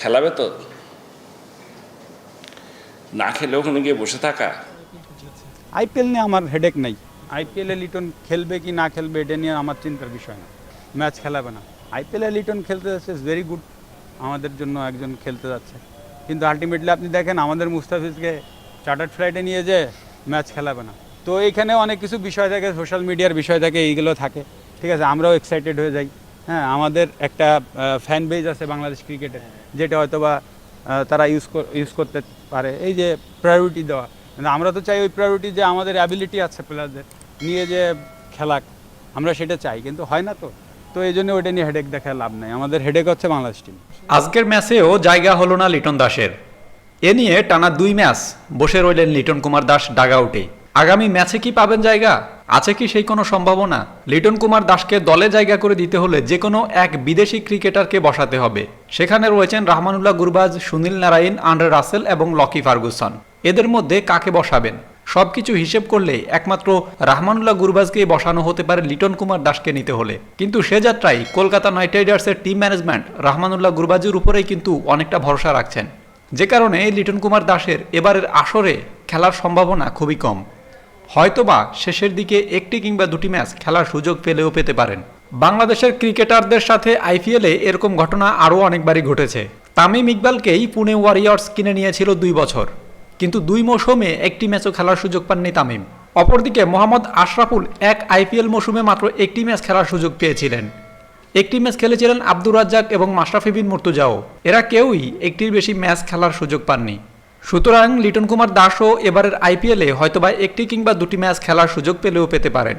খেলাবে তো? না খেলে ওখানে গিয়ে বসে থাকা? আইপিএল নিয়ে আমার হেডেক নেই। আইপিএলে লিটন খেলবে কি না খেলবে এটা নিয়ে আমার চিন্তার বিষয় না। ম্যাচ খেলাবে না। আইপিএলে লিটন খেলতে যাচ্ছে ইজ ভেরি গুড আমাদের জন্য একজন খেলতে যাচ্ছে। কিন্তু আলটিমেটলি আপনি দেখেন, আমাদের মুস্তাফিজকে চার্টার্ড ফ্লাইটে নিয়ে যে ম্যাচ খেলাবে না। তো এইখানে অনেক কিছু বিষয় থাকে সোশ্যাল মিডিয়ার বিষয় থাকে, এইগুলো থাকে। ঠিক আছে, আমরাও এক্সাইটেড হয়ে যাই। হ্যাঁ আমাদের একটা ফ্যান বেজ আছে বাংলাদেশ ক্রিকেটের যেটা হয়তো বা তারা ইউজ ইউজ করতে পারে। এই যে প্রায়োরিটি দেওয়া কিন্তু আমরা তো চাই ওই প্রায়োরিটি যে আমাদের অ্যাবিলিটি আছে প্লেয়ারদের নিয়ে যে খেলাক, আমরা সেটা চাই, কিন্তু হয় না তো। তো এই জন্য ওইটা নিয়ে হেডেক দেখা লাভ নাই। আমাদের হেডেক হচ্ছে বাংলাদেশ টিম আজকের ম্যাচেও জায়গা হলো না লিটন দাসের। এ নিয়ে টানা দুই ম্যাচ বসে রইলেন লিটন কুমার দাস ডাগাউটে আগামী ম্যাচে কি পাবেন জায়গা? আছে কি সেই কোনো সম্ভাবনা? লিটন কুমার দাসকে দলে জায়গা করে দিতে হলে যে কোনো এক বিদেশি ক্রিকেটারকে বসাতে হবে। সেখানে রয়েছেন Rahmanullah Gurbaz, Sunil Narine, Andre Russell এবং লকি ফার্গুসন। এদের মধ্যে কাকে বসাবেন? সবকিছু হিসেব করলে একমাত্র রাহমানুল্লাহ গুরবাজকেই বসানো হতে পারে লিটন কুমার দাসকে নিতে হলে। কিন্তু সে যাত্রায় কলকাতা নাইট রাইডার্সের টিম ম্যানেজমেন্ট রাহমানুল্লাহ গুরবাজের উপরেই কিন্তু অনেকটা ভরসা রাখছেন। যে কারণে লিটন কুমার দাসের এবারের আসরে খেলার সম্ভাবনা খুবই কম। হয়তোবা শেষের দিকে একটি কিংবা দুটি ম্যাচ খেলার সুযোগ পেলেও পেতে পারেন। বাংলাদেশের ক্রিকেটারদের সাথে আইপিএলে এরকম ঘটনা আরও অনেকবারই ঘটেছে। তামিম ইকবালকেই পুনে ওয়ারিয়র্স কিনে নিয়েছিল দুই বছর। কিন্তু দুই মৌসুমে একটি ম্যাচও খেলার সুযোগ পাননি তামিম। অপরদিকে মোহাম্মদ আশরাফুল এক আইপিএল মৌসুমে মাত্র একটি ম্যাচ খেলার সুযোগ পেয়েছিলেন। একটি ম্যাচ খেলেছিলেন আব্দুর রাজ্জাক এবং মাশরাফি বিন মুর্তুজাও। এরা কেউই একটির বেশি ম্যাচ খেলার সুযোগ পাননি। সুতরাং লিটন কুমার দাসও এবারের আইপিএলে হয়তোবা একটি কিংবা দুটি ম্যাচ খেলার সুযোগ পেলেও পেতে পারেন।